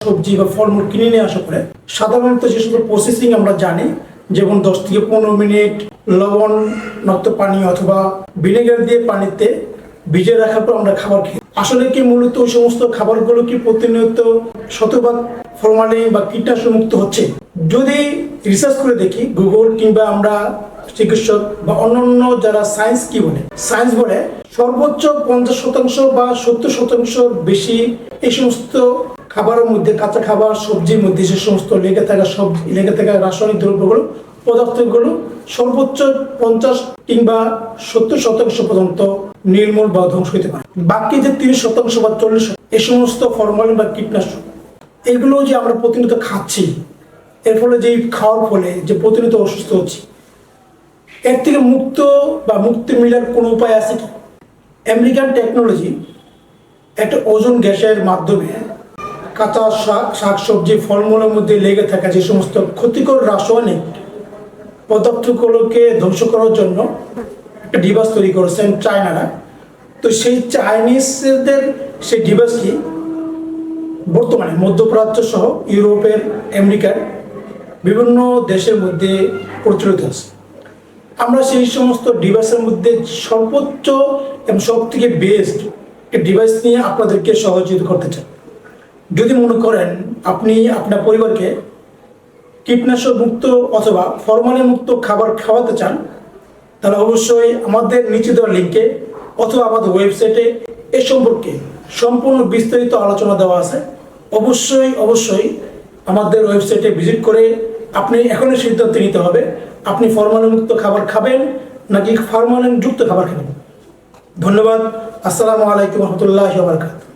সবজি বা ফলমূল কিনে নিয়ে আসা পরে সাধারণত যে সমস্ত প্রসেসিং আমরা জানি, যেমন দশ থেকে পনেরো মিনিট লবণ নক্ত পানি অথবা ভিনেগার দিয়ে পানিতে ভিজে রাখার পর আমরা খাবার খাই আসলে কি মূলত ওই সমস্ত খাবারগুলো কি প্রতিনিয়ত শতভাগ ফরমালিন বা কীটনাশক মুক্ত হচ্ছে? যদি রিসার্চ করে দেখি গুগল কিংবা আমরা চিকিৎসক বা অন্যান্য যারা সায়েন্স কি বলে সায়েন্স বলে সর্বোচ্চ পঞ্চাশ শতাংশ বা সত্তর শতাংশ বেশি এই সমস্ত খাবারের মধ্যে কাঁচা খাবার, সবজির মধ্যে যে সমস্ত লেগে থাকা সবজি লেগে থাকা রাসায়নিক দ্রব্যগুলো, পদার্থগুলো সর্বোচ্চ পঞ্চাশ কিংবা সত্তর শতাংশ পর্যন্ত নির্মূল বা ধ্বংস হতে পারে। বাকি যে তিরিশ শতাংশ বা চল্লিশ এই সমস্ত ফরমালিন বা কীটনাশক, এগুলো যে আমরা প্রতিনিয়ত খাচ্ছি, এর ফলে যে খাওয়ার ফলে যে প্রতিনিয়ত অসুস্থ হচ্ছি এর থেকে মুক্ত বা মুক্তি মিলার কোনো উপায় আছে কি? আমেরিকান টেকনোলজি একটা ওজন গ্যাসের মাধ্যমে কাঁচা শাক সবজি ফলমূলের মধ্যে লেগে থাকা যে সমস্ত ক্ষতিকর রাসায়নিক পদার্থগুলোকে ধ্বংস করার জন্য একটা ডিভাইস তৈরি করেছেন চায়নারা। তো সেই চাইনিজদের সেই ডিভাইসটি বর্তমানে মধ্যপ্রাচ্য সহ ইউরোপের, আমেরিকার বিভিন্ন দেশের মধ্যে প্রচলিত আছে। আমরা সেই সমস্ত ডিভাইসের মধ্যে সর্বোচ্চ এবং সব থেকে বেস্ট ডিভাইস নিয়ে আপনাদেরকে সহযোগিতা করতে চাই। যদি মনে করেন আপনি আপনার পরিবারকে কীটনাশক মুক্ত অথবা ফরমালিন মুক্ত খাবার খাওয়াতে চান, তাহলে অবশ্যই আমাদের নিচে দেওয়া লিঙ্কে অথবা আমাদের ওয়েবসাইটে এ সম্পর্কে সম্পূর্ণ বিস্তারিত আলোচনা দেওয়া আছে। অবশ্যই অবশ্যই আমাদের ওয়েবসাইটে ভিজিট করে আপনি এখনই সিদ্ধান্ত নিতে হবে আপনি ফরমালিনমুক্ত খাবার খাবেন নাকি ফরমালিনযুক্ত খাবার খাবেন? ধন্যবাদ। আসসালামু আলাইকুম রহমতুল্লাহ বারকাত